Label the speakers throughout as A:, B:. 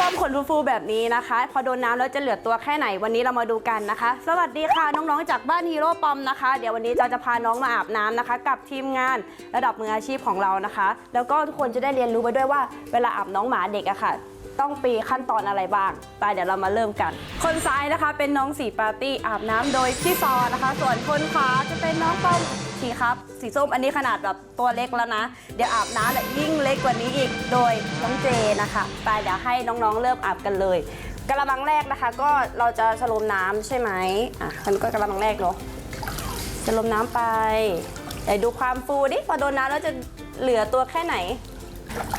A: ป้อมขนฟูๆแบบนี้นะคะ พอโดนน้ำแล้วจะเหลือตัวแค่ไหนวันนี้เรามาดูกันนะคะ สวัสดีค่ะน้องๆจากบ้านฮีโร่ปอมนะคะ เดี๋ยววันนี้เราจะพาน้องมาอาบน้ำนะคะ กับทีมงานระดับมืออาชีพของเรานะคะ แล้วก็ทุกคนจะได้เรียนรู้ไปด้วยว่า เวลาอาบน้องหมาเด็กอะค่ะ ต้องปีขั้นตอนอะไรบ้างไปเดี๋ยวเรามาเริ่มกัน คนซ้ายนะคะเป็นน้องสีปาร์ตี้อาบน้ำโดยพี่ซอนะคะ ส่วนคนขวาจะเป็นน้องปอม สีครับ สีส้มอันนี้ขนาดแบบตัวเล็กแล้วนะ เดี๋ยวอาบน้ำเนี่ยยิ่งเล็กกว่านี้อีก โดยน้องเจนะคะไปเดี๋ยวให้น้องๆเริ่มอาบกันเลยกระมังแรกนะคะ ก็เราจะชโลมน้ำใช่ไหมอะมันก็กระมังแรกเนาะชโลมน้ำไปไหนดูความฟูดิพอโดนน้ำแล้วจะเหลือตัวแค่ไหน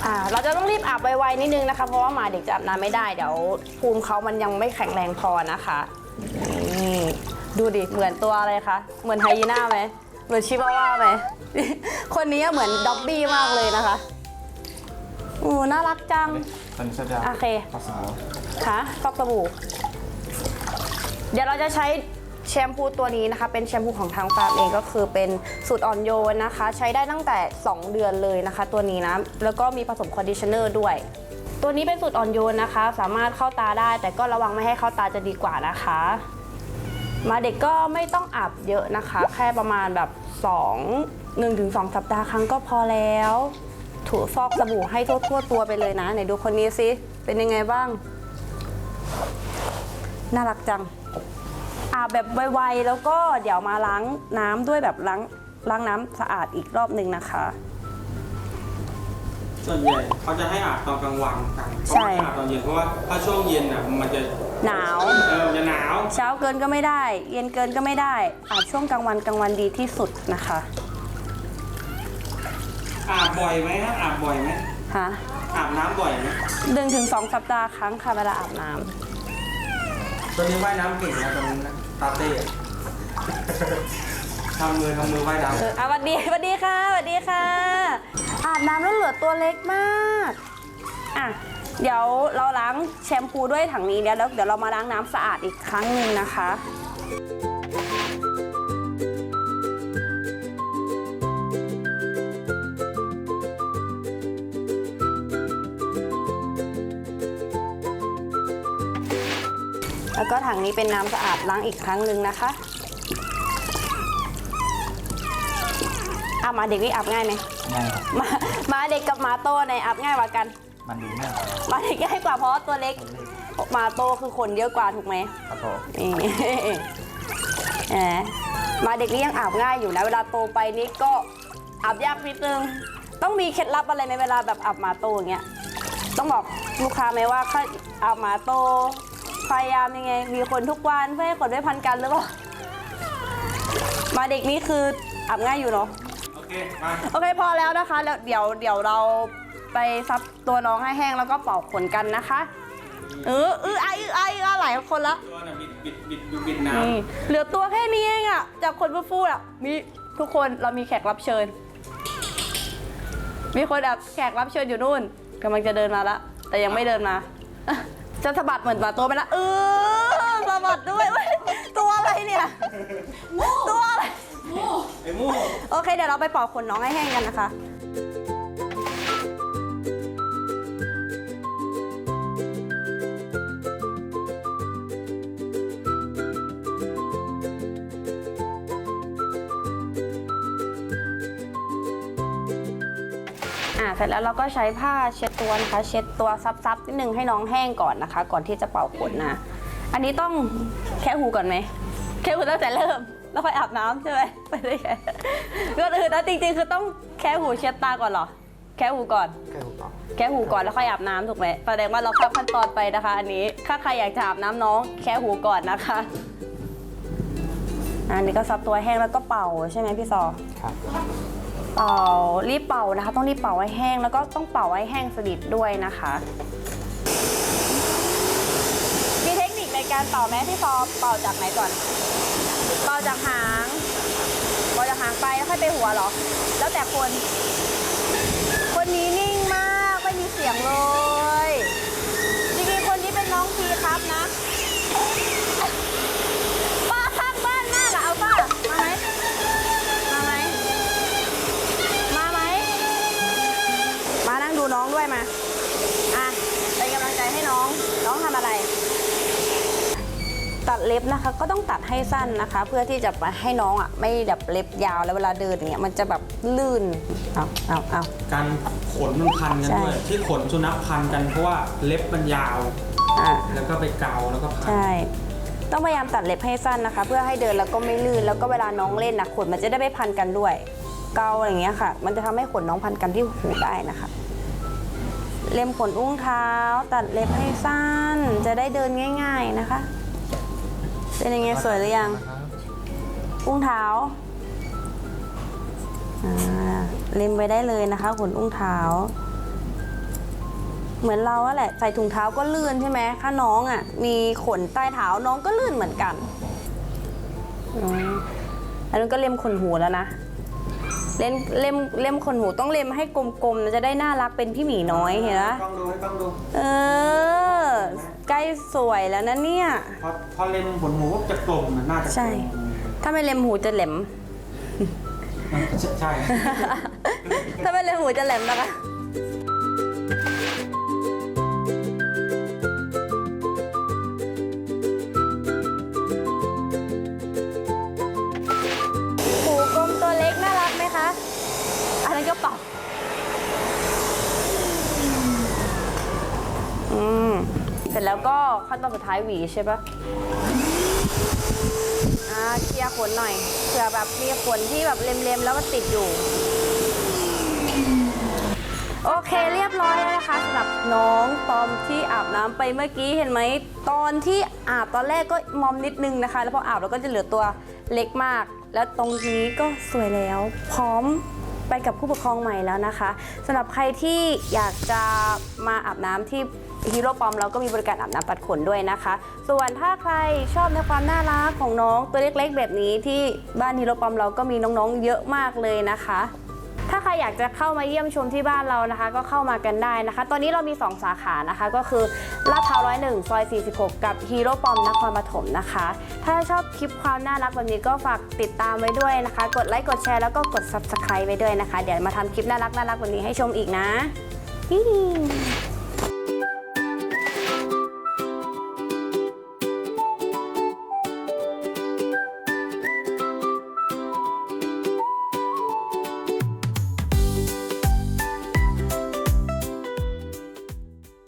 A: อ่าเราจะต้องรีบอาบไวๆนิดนึงนะคะ เพราะว่าหมาเด็กจะอาบน้ำไม่ได้เดี๋ยวภูมิเขามันยังไม่แข็งแรงพอนะคะนี่ดูดิเหมือนตัวอะไรคะเหมือนไฮยีน่าไหม เหมือนชิบาว่าไหม คนนี้เหมือนด็อบบี้มากเลยนะคะอู้น่ารักจัง
B: ตอนนี้ฉันจะ
A: โอเค
B: ผสม
A: ค่ะฟอกสบู่ เดี๋ยวเราจะใช้แชมพูตัวนี้นะคะ เป็นแชมพูของทางฟาร์มเองก็คือเป็นสูตรอ่อนโยนนะคะ ใช้ได้ตั้งแต่ 2 เดือนเลยนะคะ ตัวนี้นะ แล้วก็มีผสมคอนดิชเนอร์ด้วย ตัวนี้เป็นสูตรอ่อนโยนนะคะ สามารถเข้าตาได้ แต่ก็ระวังไม่ให้เข้าตาจะดีกว่านะคะ มาเด็กก็ไม่ต้องอาบเยอะนะคะ แค่ประมาณแบบ 2 1-2 สัปดาห์ครั้งก็พอแล้ว ถูฟอกสบู่ให้ทั่วๆตัวไปเลยนะไหนดูคนนี้สิเป็นยังไงบ้าง น่ารักจังอาบแบบไวๆแล้วก็เดี๋ยวมาล้างน้ำด้วยแบบล้างล้างน้ำสะอาดอีกรอบหนึ่งนะคะ
C: ส่วนใหญ่เขาจะให้อาบตอนกลางวันกัน
A: ใช่
C: เขาไม่อาบตอนเย็นเพราะว่าถ้าช่วงเย็นอะมันจะ
A: หนาว
C: เออมันจะหนาว
A: เช้าเกินก็ไม่ได้ เย็นเกินก็ไม่ได้ อาบช่วงกลางวันกลางวันดีที่สุดนะคะ
C: อาบบ่อยไหมฮะอาบบ่อยไหม
A: ฮะ
C: อาบน้ำบ่อยไหม
A: หนึ่งถึงสองสัปดาห์ครั้งค่ะเวลาอาบน้
C: ตัวนี้ว่ายน้ำเก่งนะตัวนี้นะตาเต้อะ ทำมือทำมือว่ายน้ำ
A: เอออะสวัสดีสวัสดีค่ะสวัสดีค่ะ อาบน้ำแล้วเหลือตัวเล็กมากอะเดี๋ยวเราล้างแชมพูด้วยถังนี้เดี๋ยแล้วเดี๋ยวเรามาล้างน้ำสะอาดอีกครั้งหนึ่งนะคะแล้วก็ถังนี้เป็นน้ำสะอาดล้างอีกครั้งหนึ่งนะคะ อามาเด็กนี่อาบง่ายไหม
B: ง่ายครับ
A: หมาหมาเด็กกับหมาโตในอาบง่ายกว่ากัน
B: มันดูง่าย
A: หมาเด็กง่ายกว่าเพราะว่าตัวเล็กหมาโตคือขนเยอะกว่าถูกไหม
B: ครับผม
A: นี่แหมหมาเด็กนี่ยังอาบง่ายอยู่นะเวลาโตไปนี่ก็อาบยากนิดนึงต้องมีเคล็ดลับอะไรไหมเวลาแบบอาบหมาโตอย่างเงี้ยต้องบอกลูกค้าไหมว่าถ้าอาบหมาโตพยายามยังไง มีคนทุกวันเพื่อให้ขนไม่พันกันหรือเปล่าหมาเด็กนี่คืออาบง่ายอยู่เนาะำ
C: โอ เคมา
A: โอเคพอแล้วนะคะแล้วเดี๋ยวเดี๋ยวเราไปซับตัวน้องให้แห้งแล้วก็เป่าขนกันนะคะ เออเออไอเออไอเออหลายคนละ
C: ตัวน่ะบิดบิดบิดบิดบิดน้
A: นี่เหลือตัวแค่นี้เองอะจากคนฟูๆอะมีทุกคนเรามีแขกรับเชิญ มีคนแบบแขกรับเชิญอยู่นู่นกำลังจะเดินมาละแต่ยังไม่เดินมา จะสะบัดเหมือนหมาตัวไปละเออสะบัดด้วยเว้ยตัวอะไรเนี่ย ตัวอะไร
C: ไอ้มู
A: โอเค เดี๋ยวเราไปปอกขนน้องให้แห้งกันนะคะ อ่าเสร็จแล้วเราก็ใช้ผ้าเช็ดตัวนะคะ เช็ดตัวซับๆนิดนึงให้น้องแห้งก่อนนะคะ ก่อนที่จะเป่าขนนะ อันนี้ต้องแค่หูก่อนไหมแค่หูตั้งแต่เริ่ม แล้วค่อยอาบน้ำใช่ไหมไม่ได้แค่ก็คือนะจริงๆ คือต้องแค่หูเช็ดตาก่อนเหรอ แค่หูก่อน
B: แค่หูต่อ
A: แค่หูก่อนแล้วค่อยอาบน้ำถูกไหมแสดงว่าเราข้ามขั้นตอนไปนะคะ อันนี้ถ้าใครอยากจะอาบน้ำน้อง แค่หูก่อนนะคะ อันนี้ก็ซับตัวแห้งแล้วก็เป่าใช่ไหมพี่ซอ
B: ครับ
A: เป่ารีบเป่านะคะ ต้องรีบเป่าให้แห้งแล้วก็ต้องเป่าให้แห้งสนิทด้วยนะคะมีเทคนิคในการเป่าไหมพี่ซอเป่าจากไหนก่อน เป่าจากหางเป่าจากหางไปแล้วค่อยไปหัวหรอ แล้วแต่คน คนนี้นิ่งมาก ไม่มีเสียงเลย เล็บนะคะ ก็ต้องตัดให้สั้นนะคะ เพื่อที่จะให้น้องอะไม่แบบเล็บยาวแล้วเวลาเดินเนี่ยมันจะแบบลื่นเอาเอาเอา
C: การขนมันพันกัน
A: ใช่
C: ด้วยที่ขนสุนัขพันกันเพราะว่าเล็บมันยาว
A: อ่า
C: แล้วก็ไปเกาแล้วก็พัน
A: ใช่ ต้องพยายามตัดเล็บให้สั้นนะคะ เพื่อให้เดินแล้วก็ไม่ลื่นแล้วก็เวลาน้องเล่นนะขนมันจะได้ไม่พันกันด้วย เกาอะไรอย่างเงี้ยค่ะ มันจะทำให้ขนน้องพันกันที่หูได้นะคะ เล็มขนอุ้งเท้า ตัดเล็บให้สั้น จะได้เดินง่าย ๆนะคะ เป็นยังไงสวยหรือยัง อุ้งเท้าอ่าเล็มไปได้เลยนะคะขนอุ้งเท้า เหมือนเราอะแหละ ใส่ถุงเท้าก็ลื่นใช่ไหมถ้าน้องอะมีขนใต้เท้าน้องก็ลื่นเหมือนกันอืมอันนั้นก็เล็มขนหูแล้วนะเล่นเล่มเล่มขนหูต้องเล็มให้กลมๆนะจะได้น่ารักเป็นพี่หมีน้อยเห็นไหม
C: ต้องดูให้ต้องดู
A: เออ ใกล้สวยแล้วนะเนี่ย
C: พอพอเล็มขนหูปุ๊บจะกลมนะน่าจะกลม
A: ใช่ ถ้าไม่เล็มหูจะแหลม
C: ใช่ใช่
A: ถ้าไม่เล็มหูจะแหลมนะคะ หูกลมตัวเล็กน่ารักไหมคะ อันนั้นก็ปรับ อืม เสร็จแล้วก็ขั้นตอนสุดท้ายหวีใช่ปะอ่าเคลียร์ขนหน่อยเผื่อแบบมีขนที่แบบเล็มๆแล้วมันติดอยู่ โอเคเรียบร้อยแล้วนะคะสำหรับน้องปอมที่อาบน้ำไปเมื่อกี้เห็นไหมตอนที่อาบตอนแรกก็มอมนิดนึงนะคะ แล้วพออาบแล้วก็จะเหลือตัวเล็กมาก แล้วตรงนี้ก็สวยแล้ว พร้อม ไปกับผู้ปกครองใหม่แล้วนะคะสำหรับใครที่อยากจะมาอาบน้ำที่ฮีโร่ปอมเราก็มีบริการอาบน้ำตัดขนด้วยนะคะ ส่วนถ้าใครชอบในความน่ารักของน้องตัวเล็กๆ แบบนี้ที่บ้านฮีโร่ปอมเราก็มีน้องๆ เยอะมากเลยนะคะ รอยากจะเข้ามาเยี่ยมชมที่บ้านเรานะคะ ก็เข้ามากันได้นะคะ ตอนนี้เรามี 2 สาขานะคะ ก็คือลาดพร้าวร้อยหนึ่งซอย 46 กับฮีโร่ปอมนครปฐมนะคะ ถ้าชอบคลิปความน่ารักแบบนี้ก็ฝากติดตามไว้ด้วยนะคะ กดไลค์กดแชร์แล้วก็กด subscribe ไว้ด้วยนะคะ เดี๋ยวมาทำคลิปน่ารักน่ารักแบบนี้ให้ชมอีกนะฮิ